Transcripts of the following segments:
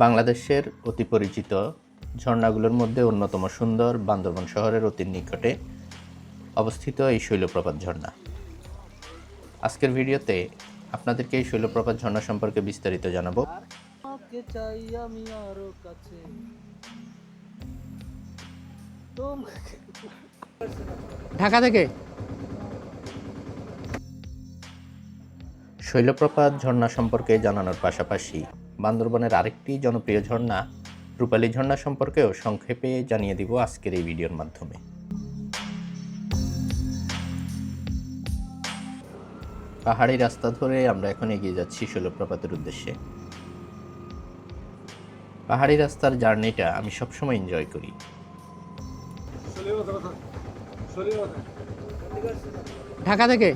বাংলাদেশের অতি পরিচিত ঝর্ণাগুলোর মধ্যে অন্যতম সুন্দর বান্দরবান শহরের অতি নিকটে অবস্থিত এই শৈলপ্রপাত ঝর্ণা। আজকের ভিডিওতে আপনাদেরকে এই শৈলপ্রপাত ঝর্ণা সম্পর্কে বিস্তারিত জানাব। ঢাকা থেকে? শৈলপ্রপাত ঝর্ণা সম্পর্কে জানানোর পাশাপাশি বান্দরবনের আরেকটি জনপ্রিয় ঝর্ণা রূপালী ঝর্ণা সম্পর্কেও সংক্ষেপে জানিয়ে দিব আজকের এই ভিডিওর মাধ্যমে। পাহাড়ি রাস্তা ধরে আমরা এখন এগিয়ে যাচ্ছি শৈলপ্রপাতের উদ্দেশ্যে। পাহাড়ি রাস্তার জার্নিটা আমি সবসময় এনজয় করি। ঢাকা থেকে?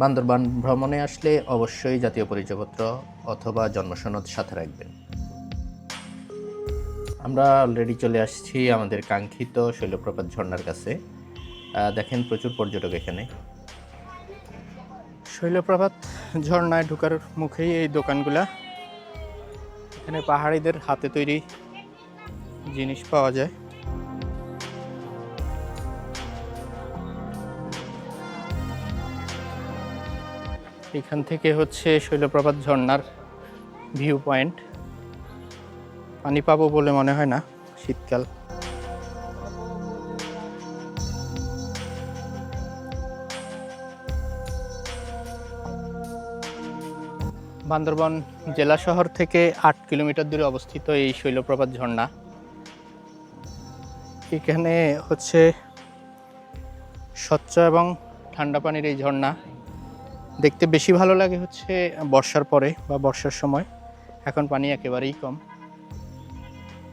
বান্দরবান ভ্রমণে আসলে অবশ্যই জাতীয় পরিচয়পত্র অথবা জন্মসনদ সাথে রাখবেন। আমরা অলরেডি চলে আসছি আমাদের কাঙ্ক্ষিত শৈলপ্রপাত ঝর্ণার কাছে। দেখেন প্রচুর পর্যটক এখানে। শৈলপ্রপাত ঝর্ণায় ঢুকার মুখেই এই দোকানগুলা। এখানে পাহাড়িদের হাতে তৈরি জিনিস পাওয়া যায়। এখান থেকে হচ্ছে শৈলপ্রপাত ঝর্ণার ভিউ পয়েন্ট পানি পাবো বলে মনে হয় না শীতকাল। বান্দরবান জেলা শহর থেকে আট কিলোমিটার দূরে অবস্থিত এই শৈলপ্রপাত ঝর্ণা। এখানে হচ্ছে স্বচ্ছ এবং ঠান্ডা পানির এই ঝর্ণা। দেখতে বেশি ভালো লাগে হচ্ছে বর্ষার পরে বা বর্ষার সময়। এখন পানি একেবারেই কম।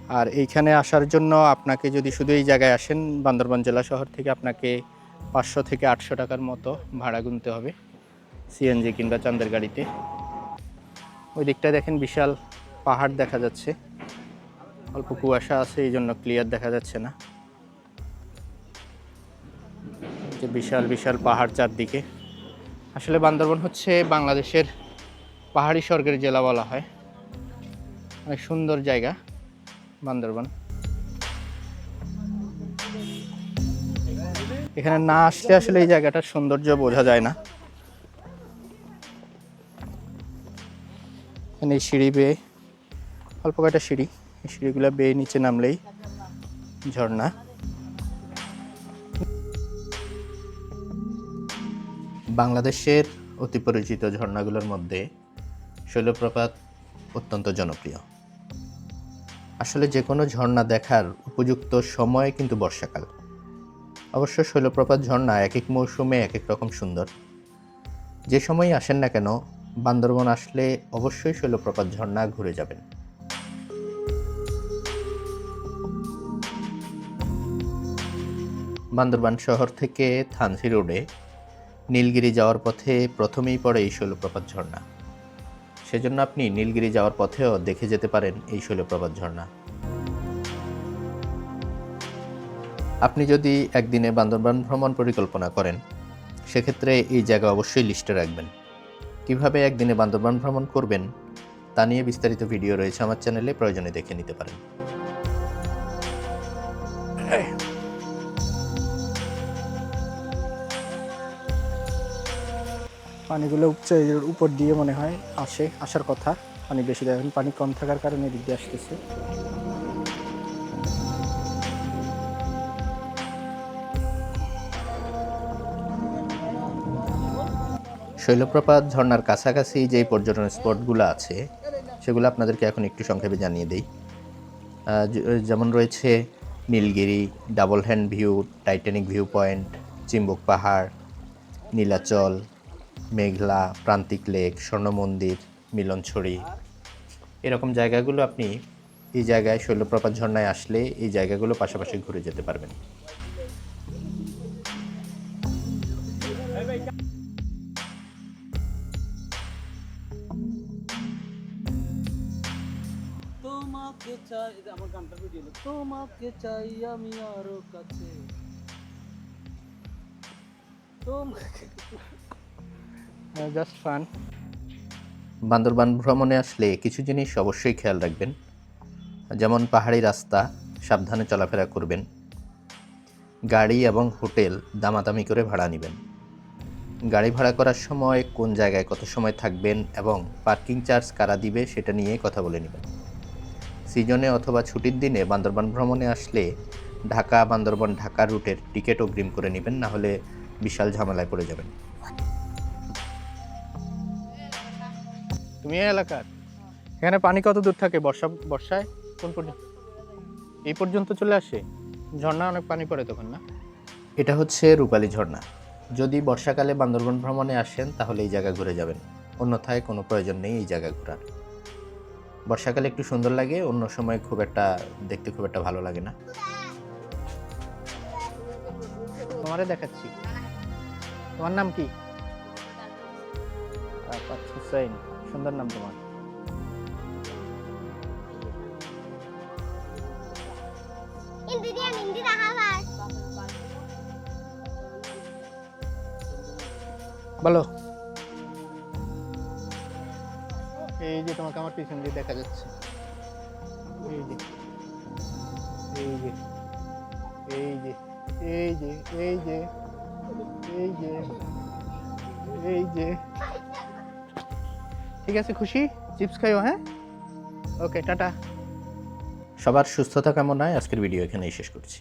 আর এইখানে আসার জন্য আপনাকে যদি শুধু এই জায়গায় আসেন, বান্দরবান জেলা শহর থেকে আপনাকে পাঁচশো থেকে আটশো টাকার মতো ভাড়া গুনতে হবে সিএনজি কিংবা চান্দের গাড়িতে। ওই দিকটায় দেখেন বিশাল পাহাড় দেখা যাচ্ছে। অল্প কুয়াশা আছে, এই জন্য ক্লিয়ার দেখা যাচ্ছে না। যে বিশাল বিশাল পাহাড় চারদিকে। আসলে বান্দরবন হচ্ছে বাংলাদেশের পাহাড়ি স্বর্গের জেলা বলা হয়। অনেক সুন্দর জায়গা বান্দরবন। এখানে না আসলে আসলে এই জায়গাটার সৌন্দর্য বোঝা যায় না। এখানে এই সিঁড়ি বেয়ে, অল্প কয়টা সিঁড়ি, এই সিঁড়িগুলো বেয়ে নিচে নামলেই ঝর্ণা। বাংলাদেশের অতি পরিচিত ঝর্ণাগুলোর মধ্যে শৈলপ্রপাত অত্যন্ত জনপ্রিয়। আসলে যে কোনো ঝর্ণা দেখার উপযুক্ত সময় কিন্তু বর্ষাকাল। অবশ্য শৈলপ্রপাত ঝর্ণা এক এক মৌসুমে এক এক রকম সুন্দর। যে সময়ই আসেন না কেন, বান্দরবন আসলে অবশ্যই শৈলপ্রপাত ঝর্ণা ঘুরে যাবেন। বান্দরবান শহর থেকে থানসি রোডে নীলগিরি যাওয়ার পথে প্রথমেই পড়ে এই শৈলপ্রপাত ঝর্ণা। সেজন্য আপনি নীলগিরি যাওয়ার পথেও দেখে যেতে পারেন এই শৈলপ্রপাত ঝর্ণা। আপনি যদি একদিনে বান্দরবান ভ্রমণ পরিকল্পনা করেন, সেক্ষেত্রে এই জায়গা অবশ্যই লিস্টে রাখবেন। কীভাবে একদিনে বান্দরবান ভ্রমণ করবেন, তা নিয়ে বিস্তারিত ভিডিও রয়েছে আমার চ্যানেলে, প্রয়োজনে দেখে নিতে পারেন। পানিগুলো উপচে উপর দিয়ে মনে হয় আসে, আসার কথা। পানি বেশি দেখেন পানি কম থাকার কারণে এদিক দিয়ে আসতেছে। শৈলপ্রপাত ঝর্ণার কাছাকাছি যেই পর্যটন স্পটগুলো আছে, সেগুলো আপনাদেরকে এখন একটু সংক্ষেপে জানিয়ে দিই। যেমন রয়েছে Nilgiri, double hand view, Titanic view point, Chimbuk পাহাড়, নীলাচল মেঘলা, প্রান্তিক লেক স্বর্ণ মন্দির মিলনছড়ি। এরকম জায়গাগুলো আপনি এই জায়গায় শৈলপ্রপাত ঝর্ণায় আসলে এই জায়গাগুলো পাশাপাশি ঘুরে যেতে পারবেন। তোমাকে চাই আমি আরও কাছে। তোমাকে জাস্ট ফান বান্দরবান ভ্রমণে আসলে কিছু জিনিস অবশ্যই খেয়াল রাখবেন। যেমন পাহাড়ি রাস্তা, সাবধানে চলাফেরা করবেন। গাড়ি এবং হোটেল দামাদামি করে ভাড়া নেবেন। গাড়ি ভাড়া করার সময় কোন জায়গায় কত সময় থাকবেন এবং পার্কিং চার্জ কারা দিবে সেটা নিয়ে কথা বলে নেবেন। সিজনে অথবা ছুটির দিনে বান্দরবান ভ্রমণে আসলে ঢাকা বান্দরবান ঢাকা রুটের টিকিট অগ্রিম করে নেবেন, না হলে বিশাল ঝামেলায় পড়ে যাবেন। তুমি এই এলাকার। এখানে পানি কত দূর থাকে? বর্ষা বর্ষায়? কোন পর্যন্ত? এই পর্যন্ত চলে আসে? ঝর্ণা অনেক পানি পড়ে তখন না? এটা হচ্ছে রূপালী ঝর্ণা। যদি বর্ষাকালে বান্দরবন ভ্রমণে আসেন তাহলে এই জায়গা ঘুরে যাবেন। অন্যথায় কোনো প্রয়োজন নেই এই জায়গা ঘোরার। বর্ষাকালে একটু সুন্দর লাগে অন্য সময় খুব একটা দেখতে খুব একটা ভালো লাগে না। তোমারে দেখাচ্ছি। তোমার নাম কি? আফাত হুসাইন সুন্দর নাম তোমার. বলো। এই যে তোমাকে আমার পিছন দিয়ে দেখা যাচ্ছে। এই যে এই যে এই যে এই যে এই যে এই যে এই যে ঠিক আছে, খুশি? চিপস খাইও হ্যাঁ? Okay tata. সবার সুস্থতা কামনায় আজকের ভিডিও এখানেই শেষ করছি।